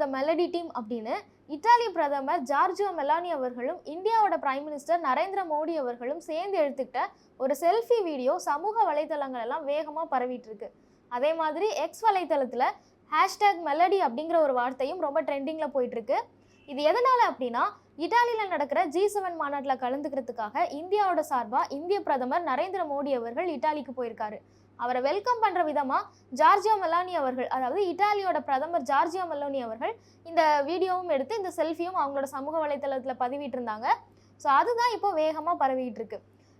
த melody team அப்படின்னு இத்தாலிய பிரதமர் ஜார்ஜியோ மெலானி அவர்களும் இந்தியாவோட பிரைம் மினிஸ்டர் நரேந்திர மோடி அவர்களும் சேர்ந்து எடுத்துக்கிட்ட ஒரு செல்ஃபி வீடியோ சமூக வலைத்தளங்கள் எல்லாம் வேகமாக பரவிட்டு இருக்கு அதே மாதிரி எக்ஸ் வலைத்தளத்தில் ஹேஷ்டேக் மெலடி அப்படிங்கிற ஒரு வார்த்தையும் ரொம்ப ட்ரெண்டிங்கில் போயிட்டுருக்கு. இது எதனால அப்படின்னா இத்தாலியில் நடக்கிற ஜி செவன் மாநாட்டில் கலந்துக்கிறதுக்காக இந்தியாவோட சார்பாக இந்திய பிரதமர் நரேந்திர மோடி அவர்கள் இத்தாலிக்கு போயிருக்காரு. அவரை வெல்கம் பண்ணுற விதமாக ஜார்ஜியோ மெலானி அவர்கள் அதாவது இட்டாலியோட பிரதமர் ஜார்ஜியோ மெலோனி அவர்கள் இந்த வீடியோவும் எடுத்து இந்த செல்ஃபியும் அவங்களோட சமூக வலைத்தளத்தில் பதிவிட்டிருந்தாங்க. ஸோ அதுதான் இப்போ வேகமாக பரவிட்டு இருக்கு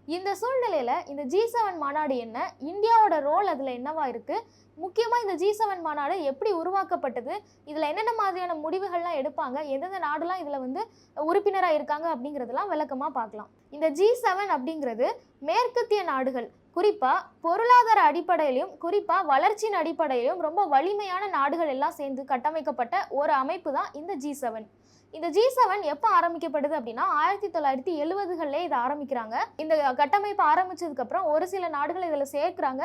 இந்த சூழ்நிலையில் இந்த ஜி செவன் மாநாடு என்ன இந்தியாவோட ரோல் அதில் என்னவா இருக்குது முக்கியமாக இந்த ஜி செவன் மாநாடு எப்படி உருவாக்கப்பட்டது இதில் என்னென்ன மாதிரியான முடிவுகள்லாம் எடுப்பாங்க எந்தெந்த நாடுலாம் இதில் வந்து உறுப்பினராக இருக்காங்க அப்படிங்கிறதெல்லாம் விளக்கமாக பார்க்கலாம். இந்த ஜி செவன் அப்படிங்கிறது மேற்கத்திய நாடுகள் குறிப்பாக பொருளாதார அடிப்படையிலும் குறிப்பாக வளர்ச்சியின் அடிப்படையிலும் ரொம்ப வலிமையான நாடுகள் எல்லாம் சேர்ந்து கட்டமைக்கப்பட்ட ஒரு அமைப்பு தான் இந்த ஜி செவன் இந்த ஜி செவன் எப்போ ஆரம்பிக்கப்படுது அப்படின்னா ஆயிரத்தி தொள்ளாயிரத்தி எழுபதுகளிலே இதை ஆரம்பிக்கிறாங்க. இந்த கட்டமைப்பு ஆரம்பிச்சதுக்கப்புறம் ஒரு சில நாடுகள் இதில் சேர்க்குறாங்க.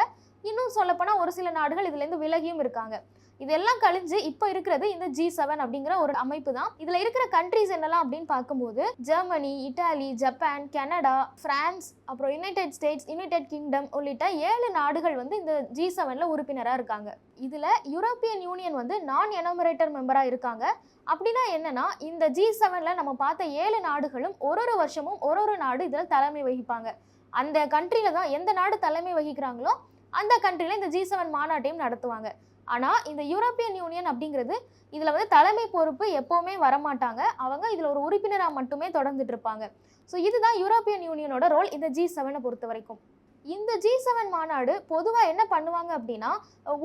இன்னும் சொல்லப்போனால் ஒரு சில நாடுகள் இதுலேருந்து விலகியும் இருக்காங்க. இதெல்லாம் கழிஞ்சு இப்போ இருக்கிறது இந்த ஜி செவன் அப்படிங்கிற ஒரு அமைப்பு தான் இதில் இருக்கிற கண்ட்ரிஸ் என்னெல்லாம் அப்படின்னு பார்க்கும்போது Germany Italy Japan Canada France அப்புறம் யுனைடெட் ஸ்டேட்ஸ் யுனைடெட் கிங்டம் உள்ளிட்ட ஏழு நாடுகள் வந்து இந்த ஜி செவனில் உறுப்பினராக இருக்காங்க. இதில் யூரோப்பியன் யூனியன் வந்து நான் எனமரேட்டர் மெம்பராக இருக்காங்க. அப்படின்னா என்னன்னா இந்த ஜி செவனில் நம்ம பார்த்த ஏழு நாடுகளும் ஒரு ஒரு வருஷமும் ஒரு ஒரு நாடு இதில் தலைமை வகிப்பாங்க. அந்த கண்ட்ரியில் தான் எந்த நாடு தலைமை வகிக்கிறாங்களோ அந்த கண்ட்ரியில் இந்த ஜி செவன் மாநாட்டையும் நடத்துவாங்க. ஆனால் இந்த யூரோப்பியன் யூனியன் அப்படிங்கிறது இதில் வந்து தலைமை பொறுப்பு எப்போவுமே வரமாட்டாங்க. அவங்க இதில் ஒரு உறுப்பினராக மட்டுமே தொடர்ந்துட்டு இருப்பாங்க ஸோ இதுதான் யூரோப்பியன் யூனியனோட ரோல் இந்த ஜி செவனை பொறுத்த வரைக்கும். இந்த ஜி செவன் மாநாடு பொதுவாக என்ன பண்ணுவாங்க அப்படின்னா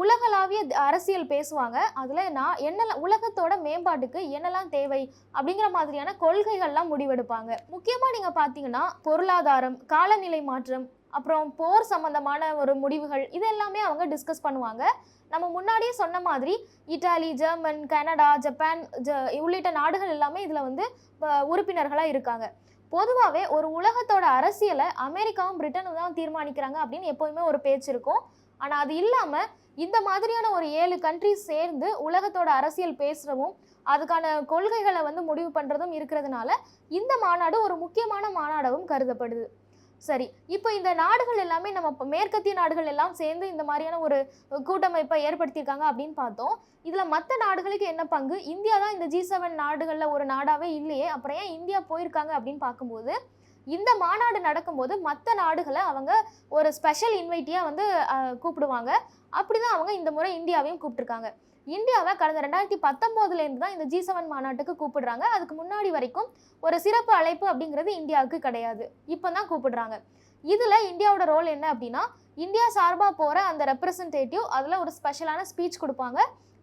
உலகளாவிய அரசியல் பேசுவாங்க. அதில் நான் என்னெல்லாம் உலகத்தோட மேம்பாட்டுக்கு என்னெல்லாம் தேவை அப்படிங்கிற மாதிரியான கொள்கைகள்லாம் முடிவெடுப்பாங்க. முக்கியமாக நீங்கள் பார்த்தீங்கன்னா பொருளாதாரம் காலநிலை மாற்றம் அப்புறம் போர் சம்பந்தமான ஒரு முடிவுகள் இது எல்லாமே அவங்க டிஸ்கஸ் பண்ணுவாங்க. நம்ம முன்னாடியே சொன்ன மாதிரி இட்டாலி ஜெர்மன் கனடா ஜப்பான் ஜ உள்ளிட்ட நாடுகள் எல்லாமே இதில் வந்து உறுப்பினர்களாக இருக்காங்க. பொதுவாகவே ஒரு உலகத்தோட அரசியலை அமெரிக்காவும் பிரிட்டனும் தான் தீர்மானிக்கிறாங்க அப்படின்னு எப்போவுமே ஒரு பேச்சு இருக்கும். ஆனால் அது இல்லாமல் இந்த மாதிரியான ஒரு ஏழு கண்ட்ரிஸ் சேர்ந்து உலகத்தோட அரசியல் பேசுகிறவும் அதுக்கான கொள்கைகளை வந்து முடிவு பண்ணுறதும் இருக்கிறதுனால இந்த மாநாடு ஒரு முக்கியமான மாநாடாகவும் கருதப்படுது. சரி இப்போ இந்த நாடுகள் எல்லாமே நம்ம மேற்கத்திய நாடுகள் எல்லாம் சேர்ந்து இந்த மாதிரியான ஒரு கூட்டமைப்பை ஏற்படுத்தியிருக்காங்க அப்படின்னு பார்த்தோம். இதில் மற்ற நாடுகளுக்கு என்ன பங்கு? இந்தியா தான் இந்த ஜி செவன் நாடுகளில் ஒரு நாடாகவே இல்லையே. அப்புறம் ஏன் இந்தியா போயிருக்காங்க அப்படின்னு பார்க்கும்போது இந்த மாநாடு நடக்கும்போது மற்ற நாடுகளை அவங்க ஒரு ஸ்பெஷல் இன்வைட்டியாக வந்து கூப்பிடுவாங்க. அப்படி தான் அவங்க இந்த முறை இந்தியாவையும் கூப்பிட்டுருக்காங்க. இந்தியாவை கடந்த ரெண்டாயிரத்தி பத்தொம்போதுலேருந்து தான் இந்த ஜி செவன் மாநாட்டுக்கு கூப்பிடுறாங்க. அதுக்கு முன்னாடி வரைக்கும் ஒரு சிறப்பு அழைப்பு அப்படிங்கிறது இந்தியாவுக்கு கிடையாது. இப்போ தான் கூப்பிடுறாங்க. இதில் இந்தியாவோட ரோல் என்ன அப்படின்னா இந்தியா சார்பாக போகிற அந்த ரெப்ரசன்டேட்டிவ் அதில் ஒரு ஸ்பெஷலான ஸ்பீச் கொடுப்பாங்க.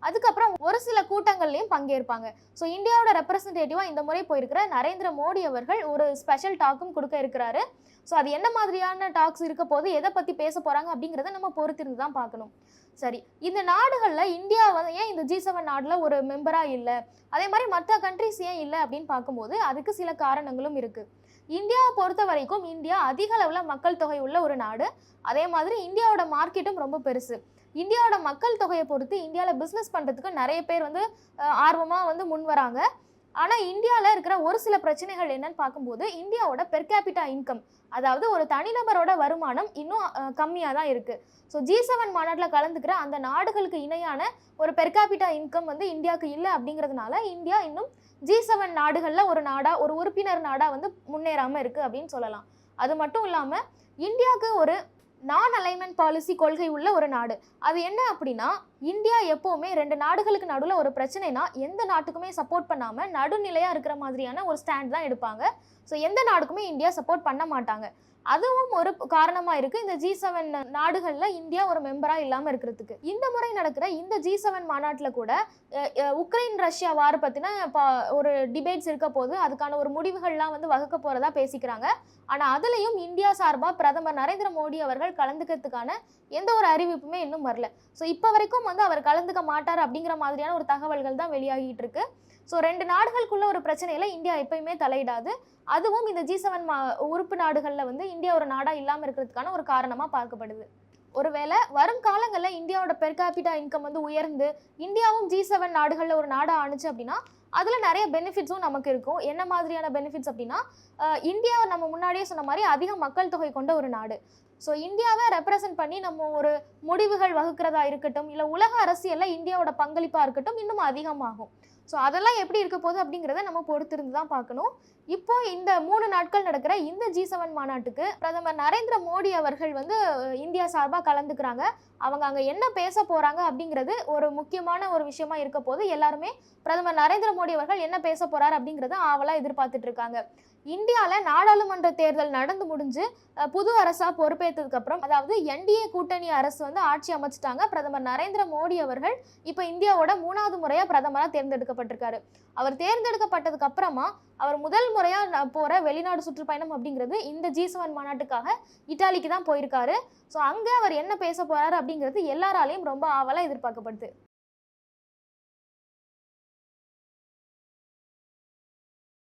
அதுக்கப்புறம் ஒரு சில கூட்டங்கள்லையும் பங்கேற்பாங்க. ஸோ இந்தியாவோட ரெப்ரசன்டேட்டிவாக இந்த முறை போயிருக்கிற நரேந்திர மோடி அவர்கள் ஒரு ஸ்பெஷல் டாக்கும் கொடுக்க இருக்கிறாரு. ஸோ அது என்ன மாதிரியான டாக்ஸ் இருக்க போது எதை பற்றி பேச போகிறாங்க அப்படிங்கிறத நம்ம பொறுத்திருந்து தான் பார்க்கணும். சரி இந்த நாடுகளில் இந்தியா வந்து ஏன் இந்த ஜி செவன் நாடில் ஒரு மெம்பராக இல்லை? அதே மாதிரி மற்ற கண்ட்ரிஸ் ஏன் இல்லை அப்படின்னு பார்க்கும்போது அதுக்கு சில காரணங்களும் இருக்குது இந்தியாவை பொறுத்த வரைக்கும் இந்தியா அதிக அளவில் மக்கள் தொகை உள்ள ஒரு நாடு. அதே மாதிரி இந்தியாவோட மார்க்கெட்டும் ரொம்ப பெருசு. இந்தியாவோட மக்கள் தொகையை பொறுத்து இந்தியாவில் பிஸ்னஸ் பண்ணுறதுக்கு நிறைய பேர் வந்து ஆர்வமாக வந்து முன் வராங்க ஆனால் இந்தியாவில் இருக்கிற ஒரு சில பிரச்சனைகள் என்னன்னு பார்க்கும்போது இந்தியாவோட பெர் கேபிட்டா இன்கம் அதாவது ஒரு தனிநபரோட வருமானம் இன்னும் கம்மியாக தான் இருக்குது ஸோ ஜி செவன் மாநாட்டில் கலந்துக்கிற அந்த நாடுகளுக்கு இணையான ஒரு பெர் கேபிட்டா இன்கம் வந்து இந்தியாவுக்கு இல்லை அப்படிங்கிறதுனால இந்தியா இன்னும் ஜி செவன் நாடுகளில் ஒரு நாடாக ஒரு உறுப்பினர் நாடாக வந்து முன்னேறாமல் இருக்குது அப்படின்னு சொல்லலாம். அது மட்டும் இல்லாமல் இந்தியாவுக்கு ஒரு நான் அலைன்மெண்ட் பாலிசி கொள்கை உள்ள ஒரு நாடு. அது என்ன அப்படின்னா இந்தியா எப்போவுமே ரெண்டு நாடுகளுக்கு நடுவில் ஒரு பிரச்சனைனா எந்த நாட்டுக்குமே சப்போர்ட் பண்ணாமல் நடுநிலையாக இருக்கிற மாதிரியான ஒரு ஸ்டாண்ட் தான் எடுப்பாங்க. ஸோ எந்த நாடுக்குமே இந்தியா சப்போர்ட் பண்ண மாட்டாங்க. அதுவும் ஒரு காரணமாக இருக்குது இந்த ஜி செவன் நாடுகளில் இந்தியா ஒரு மெம்பராக இல்லாமல் இருக்கிறதுக்கு. இந்த முறை நடக்கிற இந்த ஜி செவன் மாநாட்டில் கூட உக்ரைன் ரஷ்யா வார் பற்றின ஒரு டிபேட்ஸ் இருக்க போது அதுக்கான ஒரு முடிவுகள்லாம் வந்து வகுக்க போகிறதா பேசிக்கிறாங்க. ஆனால் அதுலேயும் இந்தியா சார்பாக பிரதமர் நரேந்திர மோடி அவர்கள் கலந்துக்கிறதுக்கான எந்த ஒரு அறிவிப்புமே இன்னும் வரல. ஸோ இப்போ வரைக்கும் வந்து அவர் கலந்துக்க மாட்டார் அப்படிங்கிற மாதிரியான ஒரு தகவல்கள் தான் வெளியாகிட்டு இருக்கு ஸோ ரெண்டு நாடுகளுக்குள்ள ஒரு பிரச்சனையில் இந்தியா எப்பயுமே தலையிடாது. அதுவும் இந்த ஜி செவன் உறுப்பு நாடுகளில் வந்து இந்தியா ஒரு நாடாக இல்லாமல் இருக்கிறதுக்கான ஒரு காரணமாக பார்க்கப்படுது. ஒருவேளை வரும் காலங்களில் இந்தியாவோட பெர் கேபிட்டா இன்கம் வந்து உயர்ந்து இந்தியாவும் ஜி செவன் நாடுகளில் ஒரு நாடாக ஆணுச்சு அப்படின்னா அதில் நிறைய பெனிஃபிட்ஸும் நமக்கு இருக்கும். என்ன மாதிரியான பெனிஃபிட்ஸ் அப்படின்னா இந்தியா நம்ம முன்னாடியே சொன்ன மாதிரி அதிக மக்கள் தொகை கொண்ட ஒரு நாடு. ஸோ இந்தியாவை ரெப்ரசன்ட் பண்ணி நம்ம ஒரு முடிவுகள் வகுக்கிறதா இருக்கட்டும் இல்லை உலக அரசியலில் இந்தியாவோட பங்களிப்பாக இருக்கட்டும் இன்னும் அதிகமாகும். ஸோ அதெல்லாம் எப்படி இருக்க போகுது அப்படிங்கிறத நம்ம பொறுத்திருந்து தான் பார்க்கணும். இப்போ இந்த மூணு நாட்கள் நடக்கிற இந்த ஜி செவன் மாநாட்டுக்கு பிரதமர் நரேந்திர மோடி அவர்கள் வந்து இந்தியா சார்பாக கலந்துக்கிறாங்க. அவங்க அங்கே என்ன பேச போகிறாங்க அப்படிங்கிறது ஒரு முக்கியமான ஒரு விஷயமா இருக்க போது எல்லாருமே பிரதமர் நரேந்திர மோடி அவர்கள் என்ன பேச போகிறார் அப்படிங்கிறத ஆவலாக எதிர்பார்த்துட்டு இருக்காங்க. இந்தியாவில் நாடாளுமன்ற தேர்தல் நடந்து முடிஞ்சு புது அரசாக பொறுப்பேற்றதுக்கப்புறம் அதாவது என்டிஏ கூட்டணி அரசு வந்து ஆட்சி அமைச்சிட்டாங்க. பிரதமர் நரேந்திர மோடி அவர்கள் இப்போ இந்தியாவோட மூணாவது முறையாக பிரதமராக தேர்ந்தெடுக்கப்பட்டிருக்காரு. அவர் தேர்ந்தெடுக்கப்பட்டதுக்கு அப்புறமா அவர் முதல் முறையாக போகிற வெளிநாடு சுற்றுப்பயணம் அப்படிங்கிறது இந்த ஜி செவன் மாநாட்டுக்காக இட்டாலிக்கு தான் போயிருக்காரு. ஸோ அங்கே அவர் என்ன பேச போகிறார் அப்படிங்கிறது எல்லாராலையும் ரொம்ப ஆவலாக எதிர்பார்க்கப்படுது.